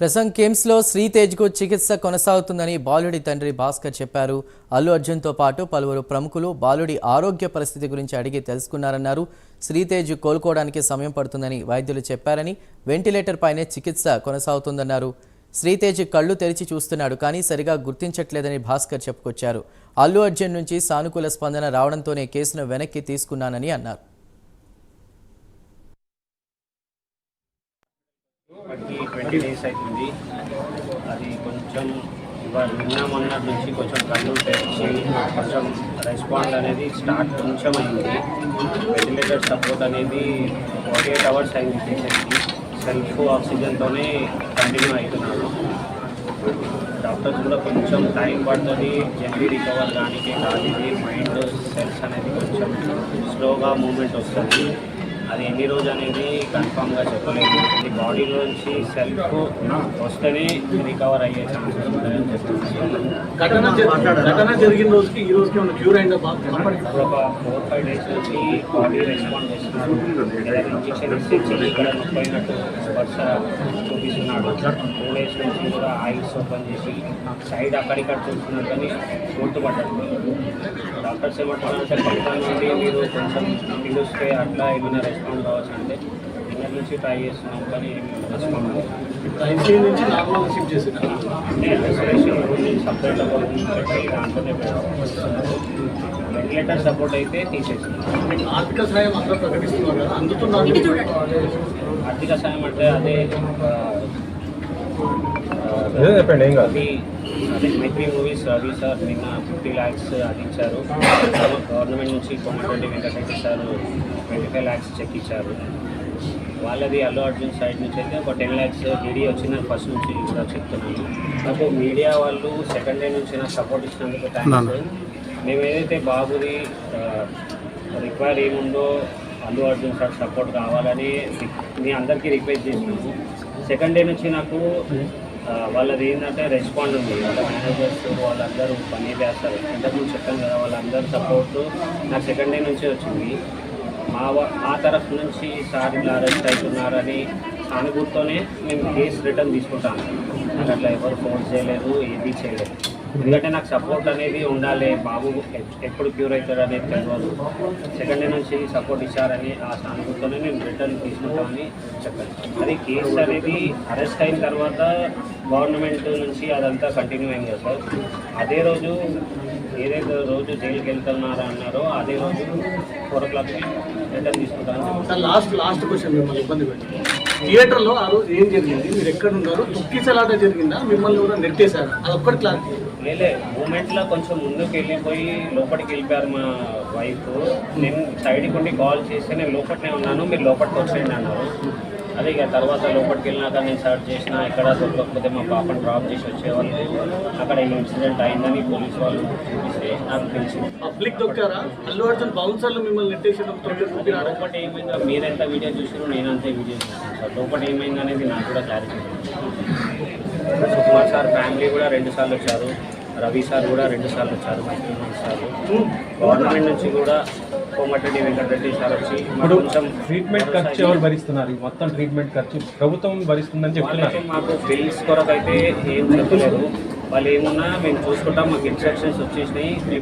ప్రసంగ్ కిమ్స్లో శ్రీతేజ్కు చికిత్స కొనసాగుతుందని బాలుడి తండ్రి భాస్కర్ చెప్పారు. అల్లు అర్జున్తో పాటు పలువురు ప్రముఖులు బాలుడి ఆరోగ్య పరిస్థితి గురించి అడిగి తెలుసుకున్నారన్నారు. శ్రీతేజ్ కోలుకోవడానికి సమయం పడుతుందని వైద్యులు చెప్పారని వెంటిలేటర్ పైనే చికిత్స కొనసాగుతుందన్నారు. శ్రీతేజ్ కళ్ళు తెరిచి చూస్తున్నాడు కానీ సరిగా గుర్తించట్లేదని భాస్కర్ చెప్పుకొచ్చారు. అల్లు అర్జున్ నుంచి సానుకూల స్పందన రావడంతోనే కేసును వెనక్కి తీసుకున్నానని అన్నారు. ట్వంటీ డేస్ అవుతుంది. అది కొంచెం నిన్న మొన్న నుంచి కొంచెం కళ్ళు తెచ్చి కొంచెం రెస్పాండ్ అనేది స్టార్ట్ కొంచెం అయింది వెంటిలేటర్ సపోర్ట్ అనేది ఫార్టీ ఎయిట్ అవర్స్ అయింది పేషెంట్కి సెల్ఫ్ ఆక్సిజన్తోనే కంటిన్యూ అవుతున్నాను. డాక్టర్స్ కూడా కొంచెం టైం పడుతుంది. జల్దీ రికవర్ దానికి కాదు మైండ్ సెల్స్ అనేది కొంచెం స్లోగా మూమెంట్ వస్తుంది. అది ఎన్ని రోజు అనేది కన్ఫామ్గా చెప్పలేదు. ఇది బాడీలోంచి సెల్ఫ్ వస్తేనే రికవర్ అయ్యే ఛాన్సెస్ ఉంటాయని జరిగిన రోజుకి ఈ రోజుకి క్యూర్ అయిందా ఇప్పుడు ఒక ఫోర్ ఫైవ్ డేస్ నుంచి బాడీ రెస్పాండ్ చేస్తున్నారు. ఇంజెక్షన్ ఇస్తే చెయ్యి ఇక్కడ నొప్పైనట్టు స్పర్శ చూపిస్తున్నాడు. టూ డేస్ నుంచి కూడా ఐస్ ఓపెన్ చేసి సైడ్ అక్కడిక్కడ చూస్తున్నాడు కానీ గుర్తుపడ్డాడు డాక్టర్స్ ఏమంటున్నారు పక్కన నుండి మీరు కొంచెం పిలుస్తే అట్లా ఏమైనా రెస్పాండ్ కావచ్చు అంటే నిన్న నుంచి ట్రై చేస్తున్నాం కానీ రెస్పాండ్ నుంచి నార్మల్ షిఫ్ట్ చేసిన సపరేట్ పెట్టి దాంట్లోనే వెంటిలేటర్ సపోర్ట్ అయితే తీసేస్తున్నాం ఆర్థిక సహాయం అందరూ ప్రకటిస్తున్నారు కదా అందుతున్నారు ఆర్థిక సాయం అంటే అదే చెప్పండి ఏం కాదు. అది మైత్రి మూవీస్ రవి సార్ నిన్న ఫిఫ్టీ ల్యాక్స్ అది ఇచ్చారు గవర్నమెంట్ నుంచి Komatireddy Venkatreddy sir. Twenty five lakhs cheque ఇచ్చారు. వాళ్ళది అల్లు అర్జున్ సైడ్ నుంచి అయితే ఒక టెన్ ల్యాక్స్ డీడీ వచ్చిందని ఫస్ట్ నుంచి కూడా చెప్తున్నాను. నాకు మీడియా వాళ్ళు సెకండ్ డే నుంచి నాకు సపోర్ట్ ఇచ్చినందుకు థ్యాంక్స్ మేము ఏదైతే బాబుది రిక్వైర్ ఏముందో అల్లు అర్జున్ సార్ సపోర్ట్ కావాలని మీ అందరికీ రిక్వెస్ట్ చేసినాము సెకండ్ డే నుంచి నాకు వాళ్ళది ఏంటంటే రెస్పాండ్ ఉంది. వాళ్ళ మేనేజర్స్ వాళ్ళందరూ పని చేస్తారు. ఇంతకుముందు చెప్పాను కదా వాళ్ళందరూ సపోర్ట్ నాకు సెకండ్ డే నుంచే వచ్చింది. మా మా తరఫు నుంచి సార్ అరెస్ట్ అవుతున్నారని సానుభూతితోనే మేము కేసు రిటర్న్ తీసుకుంటాము నాకు అట్లా ఎవరు ఫోన్ చేయలేదు ఏది చేయలేదు. ఎందుకంటే నాకు సపోర్ట్ అనేది ఉండాలి బాబు. ఎప్పుడు క్యూర్ అవుతాడు అనేది తెలియదు సెకండ్ డే నుంచి సపోర్ట్ ఇచ్చారని ఆ సానుభూతితోనే నేను రిటర్న్ తీసుకుంటామని చెప్పాను అది కేసు అనేది అరెస్ట్ అయిన తర్వాత గవర్నమెంట్ నుంచి అదంతా కంటిన్యూ అయింది కదా సార్. అదే రోజు ఏదైతే రోజు జైలుకి వెళ్తున్నారా అన్నారో అదే రోజు ఫోర్ ఓ క్లాక్ రిటర్న్ తీసుకుంటాను లాస్ట్ లాస్ట్ క్వశ్చన్ మిమ్మల్ని ఇబ్బంది పెట్టారు థియేటర్లో ఆ రోజు ఏం జరిగింది? మీరు ఎక్కడ ఉన్నారు? తొక్కిసలాట జరిగిందా? మిమ్మల్ని కూడా నెట్టేశారు? అది ఒక్కటి క్లారిటీ. లేలే మూమెంట్లో కొంచెం ముందుకు వెళ్ళిపోయి లోపలికి వెళ్ళిపోయారు మా వైఫ్. నేను సైడ్కి ఉండి కాల్ చేస్తే నేను లోపలనే ఉన్నాను మీరు లోపలికి వచ్చేయండి అన్నారు. అదే ఇక తర్వాత లోపలికి వెళ్ళినాక నేను సర్చ్ చేసిన ఎక్కడ దొరకకపోతే మా పాపను డ్రాప్ చేసి వచ్చేవాళ్ళు అక్కడ ఇన్సిడెంట్ అయిందని పోలీస్ వాళ్ళు చూపిస్తే నాకు తెలిసింది. పబ్లిక్ దొక్కారా? అల్లు అర్జున్ బౌన్సర్లు మిమ్మల్ని తొక్కిరారా లోపల ఏమైందో మీరెంత వీడియో చూసారో నేనంతే వీడియో చూసాను. సార్ లోపల ఏమైంది అనేది నాకు కూడా క్లారిటీ సుకుమార్ సార్ ఫ్యామిలీ కూడా రెండు సార్లు వచ్చారు. రవి సార్ కూడా రెండు సార్లు వచ్చారు గవర్నమెంట్ నుంచి కూడా కోమటిరెడ్డి వెంకటరెడ్డి సార్ వచ్చి ఇప్పుడు కొంచెం ట్రీట్మెంట్ ఖర్చు ఎవరు భరిస్తున్నారు? ఈ మొత్తం ట్రీట్మెంట్ ఖర్చు ప్రభుత్వం భరిస్తుందని చెప్తున్నారు. మాకు బిల్స్ కొరకు అయితే ఏం చెప్పలేదు వాళ్ళు ఏమున్నా మేము చూసుకుంటాం మాకు ఇన్స్ట్రక్షన్స్ వచ్చేసినాయి.